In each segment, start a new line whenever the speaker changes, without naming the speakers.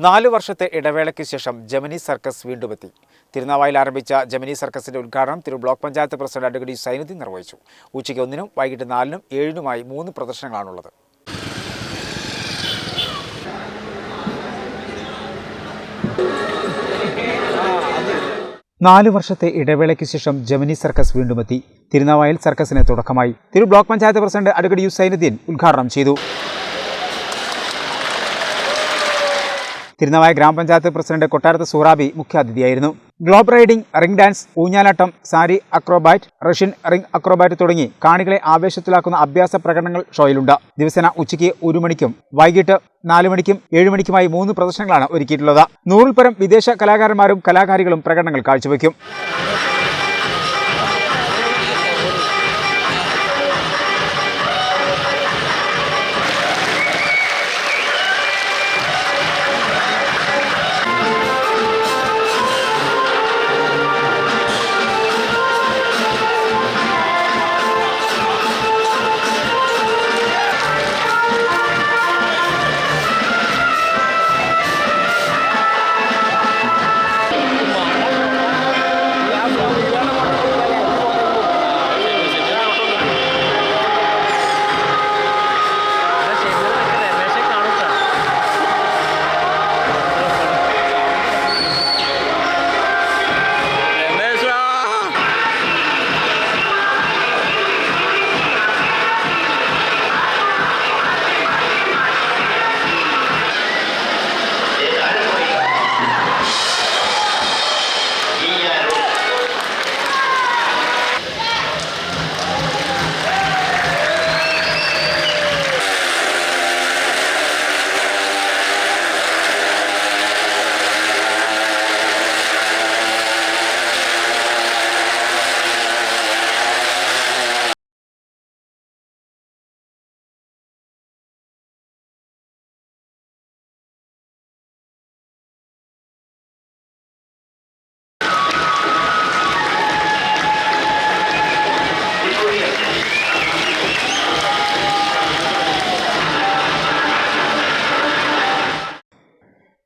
നാലു വർഷത്തെ ഇടവേളയ്ക്ക് ശേഷം ജമിനി സർക്കസ് വീണ്ടുമെത്തി. തിരുനാവായിൽ ആരംഭിച്ച ജമിനി സർക്കസിന്റെ ഉദ്ഘാടനം Tiru block panchayat president advocate Zainuddin നിർവഹിച്ചു. ഉച്ചയ്ക്ക് ഒന്നിനും വൈകിട്ട് നാലിനും ഏഴിനുമായി മൂന്ന് പ്രദർശനങ്ങളാണുള്ളത്. നാല് വർഷത്തെ ഇടവേളയ്ക്ക് ശേഷം ജമിനി സർക്കസ് വീണ്ടുമെത്തി. തിരുനാവായിൽ സർക്കസിന് തുടക്കമായി തിരു block panchayat president advocate U Zainuddin ഉദ്ഘാടനം ചെയ്തു. തിരുനാവായ ഗ്രാമപഞ്ചായത്ത് പ്രസിഡന്റ് കൊട്ടാരത്ത് സൂറാബി മുഖ്യാതിഥിയായിരുന്നു. Globe riding ring dance ഊഞ്ഞാലാട്ടം sari acrobat Russian ring acrobat തുടങ്ങി കാണികളെ ആവേശത്തിലാക്കുന്ന അഭ്യാസ പ്രകടനങ്ങൾ ഷോയിലുണ്ട്. ദിവസേന ഉച്ചയ്ക്ക് ഒരു മണിക്കും വൈകിട്ട് നാല് മണിക്കും ഏഴ് മണിക്കുമായി മൂന്ന് പ്രദർശനങ്ങളാണ് ഒരുക്കിയിട്ടുള്ളത്. നൂറിൽ പരം വിദേശ കലാകാരന്മാരും കലാകാരികളും പ്രകടനങ്ങൾ കാഴ്ചവെക്കും.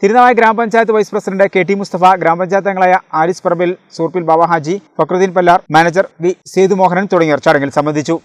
തിരുനാവായ ഗ്രാമപഞ്ചായത്ത് vice president K T Mustafa ഗ്രാമപഞ്ചായത്ത് അംഗങ്ങളായ ആരിസ് പറമ്പിൽ സൂർപ്പിൽ ബാബ ഹാജി ഫക്രുദ്ദീൻ പല്ലാർ മാനേജർ വി സേതുമോഹനൻ തുടങ്ങിയവർ ചടങ്ങിൽ സംബന്ധിച്ചു.